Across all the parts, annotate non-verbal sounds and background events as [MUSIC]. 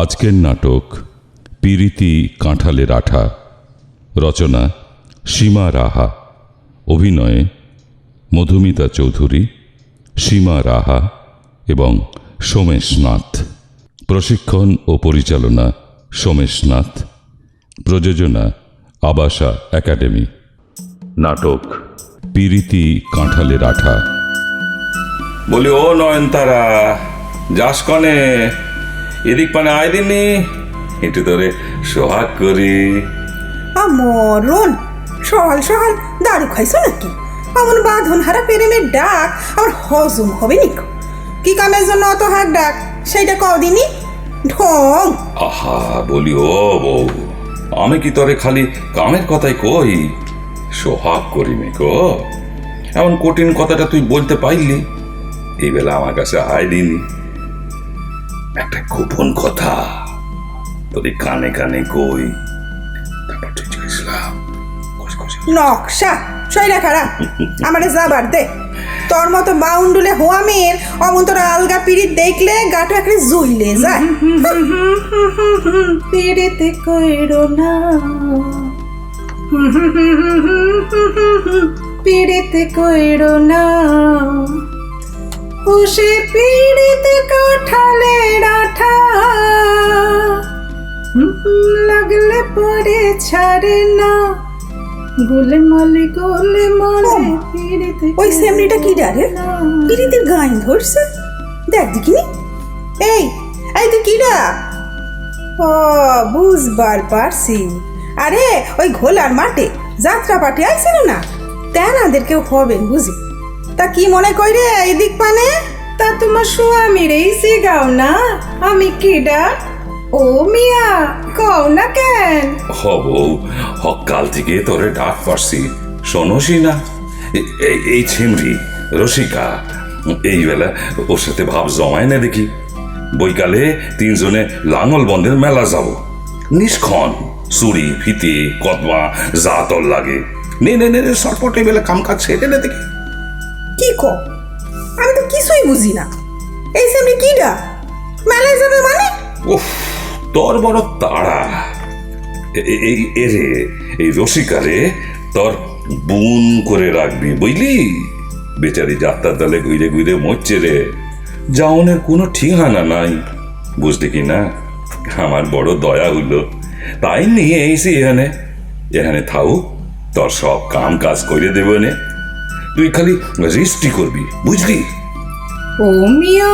আজকের নাটক পিরিতি কাঁঠালের আঠা। রচনা সীমা রাহা। অভিনয়ে মধুমিতা চৌধুরী, সীমা রাহা এবং সোমেশ নাথ। প্রশিক্ষণ ও পরিচালনা সোমেশ নাথ। প্রযোজনা আবাসা একাডেমি। নাটক পিরিতি কাঁঠালের আঠা। বলি, ও নয়নতারা, যাস কনে? এদিক পানে আয় দিননি একটু ধরে সোহাগ করি। আ মরণ সকাল সকাল দারু খাইছো নাকি? এমন বাঁধন হারা প্রেমের ডাক আমার হজম হবে নি কি? কামের জন্য অত হাক ডাক? সেইটা কদিনই ঢং। আহা বলি ও বউ আমি কি তোরে খালি কামের কথাই কই? সোহাগ করি নে গো এমন কঠিন কথাটা তুই বলতে পারলি এই বেলা আমার কাছে আয় দিনি। একটা গোপন কথা। তোর কানে কানে কই তারপর তুই চলেছিলাম নকশা? সইরা খারাপ আমারে যাবার দে। তোর মতো বাউন্ডুলে হোয়া মেয়ের অমন্তর আলগা পিড়িত দেখলে গাটো একেবারে জ্বলে যায়। পিড়িতে কইরো না। পিড়িতে কইরো না। হুসে পিড়িতে কাঠালে রাঠা লাগলে পরে ছাড়ে না। গোলে মালে গোলে মালে ওমা, ওই সেমনিটা কি ডারে পিড়িতের গাইন ধরছে। দেখ দেখিনি। এই এই তুই কিরা? ও বুঝবার পারছি। আরে ওই ঘোলার মাঠে যাত্রা পাঠে আইছিল না? তেনাদের কেউ হবেন বুঝি। তা কি মনে কই রে এই দিক পানে? তা তোমার স্বামীর এই গাও না। আমি কিডা ও মিয়া, কও না কেন? হব হকাল থেকে তোরে ডাক পারছি। শোনোসই না এই- ছিমরি রসিকা, এই বেলা ওর সাথে ভাব জমায় না দেখি। বৈকালে তিনজনে লাঙল বন্ধের মেলা যাব। নিষ্ক্ষণ, চুরি, ফিতে, কদমা তোর লাগে। নে নে নে এই বেলা কাম কাজ ছেড়ে না দেখি। কি? আমি তো কিছুই বুঝি না। এই সেমনি কিডা? মেলায় যাবে মানে? উফ, তোর বড় তাড়া। এ- এ- এই এই রসিকারে তোর বুন করে রাখবি, বুঝলি? বেচারি যাত্রার দলে ঘুরে ঘুরে মরছে রে। যাওনের কোনো ঠিকানা নাই, বুঝলি কি না? আমার বড় দয়া হলো তাই নিয়ে এসে এখানে এখানে থাও তোর সব কাম কাজ করে দেবো নে। তুই খালি রেস্টি করবি বুঝলি? ও মিয়া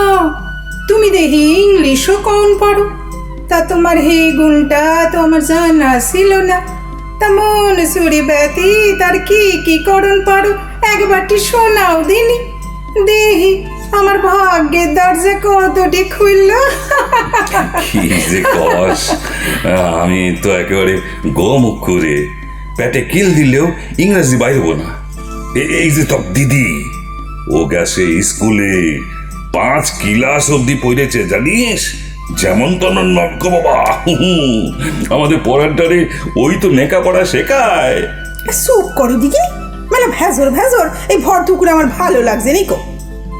তুমি দেখি ইংলিশও কন পারো তা তোমার হে গুণটা তো আমার জানা ছিল না। তা মন সুরি ব্যতি তার কি কি করণ পারো একবারটি শোনাও দিনি। দেহি আমার ভাগ্যের দরজা কতটি খুলল? কি যে কস। আমি তো একেবারে গোমুখ করে পেটে কিল দিলেও ইংরেজি বাইরব না। এই যে তক দিদি ও গেছে স্কুলে পাঁচ ক্লাস অব্দি পড়েছে জানিস? যেমন তেমন নটক বাবা আমাদের পড়াটারে ওই তো নেকা পড়া শেখায় চুপ করো দিকে মানে ভেজর ভেজর এই ভর টুকুরে আমার ভালো লাগছে নিকো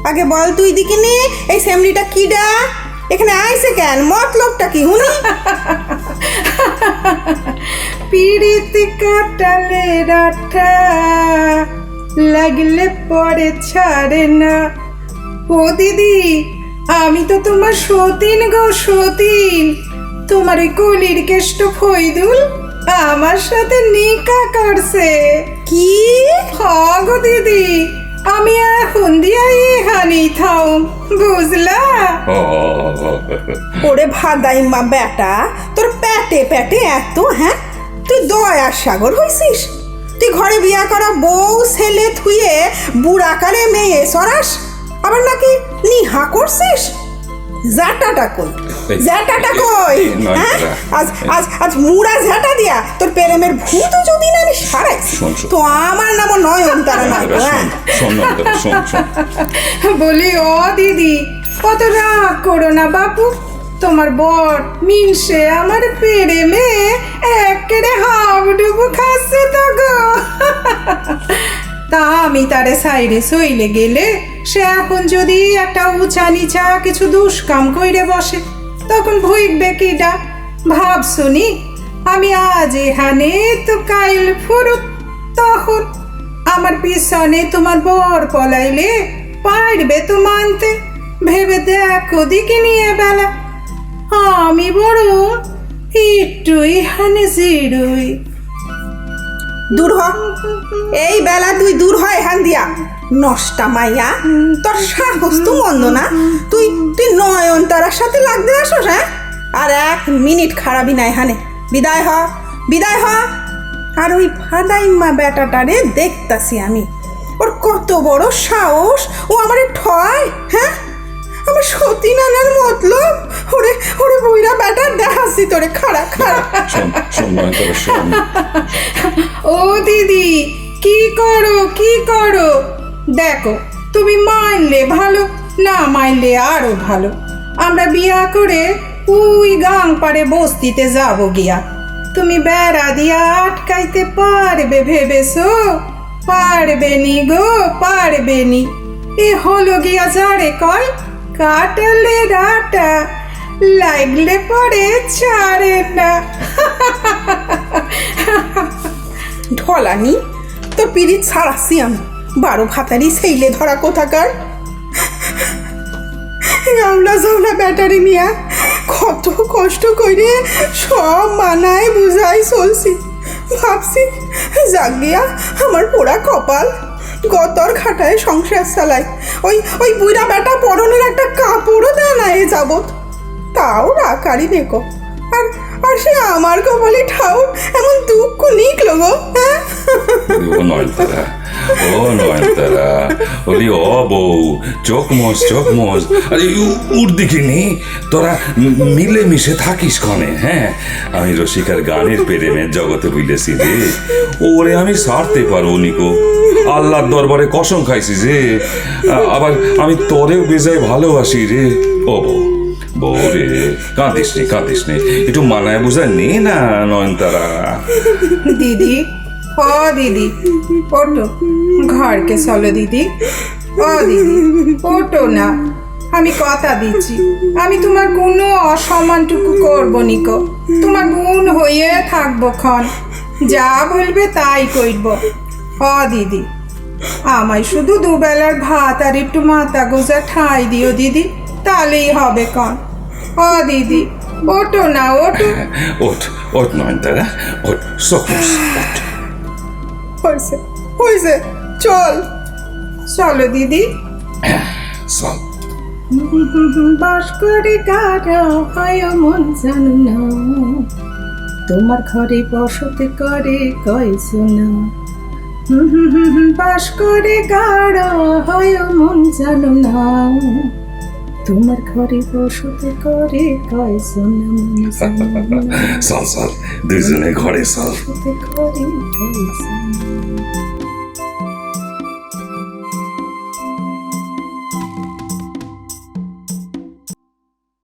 আগে বল তুই দিকে নে এই সেমনিটা কিডা এখানে আইছে কেন? মতলবটা কি হুনি? [LAUGHS] পিড়িতে কাটালে রাঠা লাগলে পরে ছাড়ে না। ও দিদি আমি তো তোমার সতীন গো সতীন। তোমার ওই কলির কেষ্ট ফৈদুল আমার সাথে নিকা করছে। কি? হ গো দিদি আমি এখন দিয়া হানি থাও বুঝলা? ওরে ভাদাই মা বেটা তোর প্যাটে প্যাটে এত হ্যাঁ? তুই দয়ার সাগর হইছিস? তুই ঘরে বিয়া করা বউ ছেলে থুয়ে বুড়াকারে মেয়ে সরাস। আবার নাকি নিহা করছিস? জ্যাটাটা কই? এই, কই? হ্যাঁ? আজ আজ আজ মুড়া ঝাঁটা দিয়া তোর প্রেমের ভূত যদি না আমি শোন। তো আমার নামও নয়ন তারা নয় হ্যাঁ। বলি ও দিদি কত রাগ করো না বাপু। তোমার বর মিনসে আমার পেরে মে একেরে হাবডুবু খাচ্ছে তো গো। তা আমি তারে সাইডে সইলে গেলে, সে এখন যদি একটা উঁচা নিচা কিছু দুষ্কাম কইরে বসে, তখন ভুইকবে কিডা? ভাব শুনি আমি আজ এখানে তো কাইল ফুরুত তখন আমার পিছনে তোমার বর পলাইলে পারবে তো মানতে। ভেবে দেখো দিকে নিয়ে বেলা। আমি বড় একটু এখানে জিরোই। দূর হ। এই বেলা তুই দূর হয় এখান দিয়া। নষ্টা মাইয়া, তোর সাহস তো মন্দ না। তুই তুই নয়ন তারার সাথে লাগতে আসোস হ্যাঁ? আর এক মিনিট খারাপই না এখানে। বিদায় হ বিদায় হ। আর ওই ফাদাইম্মা বেটাটারে দেখতাছি আমি। ওর কত বড় সাহস। ও আমারে ঠয় হ্যাঁ? আমার সতী নানার মতলব? ওরে ওরে বইরা বেটা দেখাচ্ছি তোরে খাড়া খাড়া। ও দিদি কি করো কি করো? দেখো তুমি মানলে ভালো না মানলে আরও ভালো। আমরা বিয়া করে ওই গাং পারে বস্তিতে যাব গিয়া। তুমি বেড়া দিয়া আটকাইতে পারবে ভেবেছো? পারবে নি গো পারবে নি। এ হলো গিয়া যারে কয়? কাটালে ডাটা, লাগলে পরে ছাড়ে না। ঢলানি তো পিরিত ছাড়াচ্ছি আমি। বারো ভাতারি সেইলে ধরা কোথাকার? গামলা জামলা ব্যাটারি নিয়া কত কষ্ট করে সব মানায় বুঝাই চলছি। ভাবছি, জাগিয়া আমার পোড়া কপাল গতর খাটায় সংসার চালায়। ওই ওই বুড়া বেটা পরনের একটা কাপড়ও দেয় না এ যাবত তাও রাখারি নেকো আর আর সে আমার কপালে ঠাও, এমন দুঃখ নিকলো গো হ্যাঁ? ও নয়নতারা ও নয়নতারা ওলি ও বউ, চোখ মজ আরে উঠ দেখিনি, তোরা মিলে মিশে থাকিস কনে হ্যাঁ? আমি রসিকার গানের প্রেমের জগতে বুঝলেছি রে। ওরে আমি সারতে পারব নিকো আল্লাহর দরবারে কসম খাইছি যে আবার আমি তোরেও বেজায় ভালোবাসি রে। ও বউ। বউ রে কাঁদিস নি কাঁদিস নি। একটু মানায় বুঝায় নে না নয়নতারা। দিদি, ও দিদি ওটো ঘরকে চলো দিদি। ও দিদি ওটো না। আমি কথা দিচ্ছি। আমি তোমার কোনো অসম্মানটুকু করব নিকো তোমার গুণ হয়ে থাকব ক্ষণ। যা বলবে তাই করব ও দিদি, আমায় শুধু দুবেলার ভাত আর একটু মাথা গোজা ঠাই দিও দিদি, তাহলেই হবে কন ও দিদি। ওটো না ওটো ওঠ ওঠ নয়নতারা ওঠ। সকস ওঠ। হয়েছে হয়েছে। চল। চলো দিদি। চল। বাস করে কারা হয় মন জানো না তোমার ঘরে বসতে করে কয় শোনা বাস করে গাড়া হয় মন জানো না তোমার ঘরে বসতে করে কয়জন [LAUGHS] চল চল দুইজনে ঘরে চল। বসতে করে কয় শোনা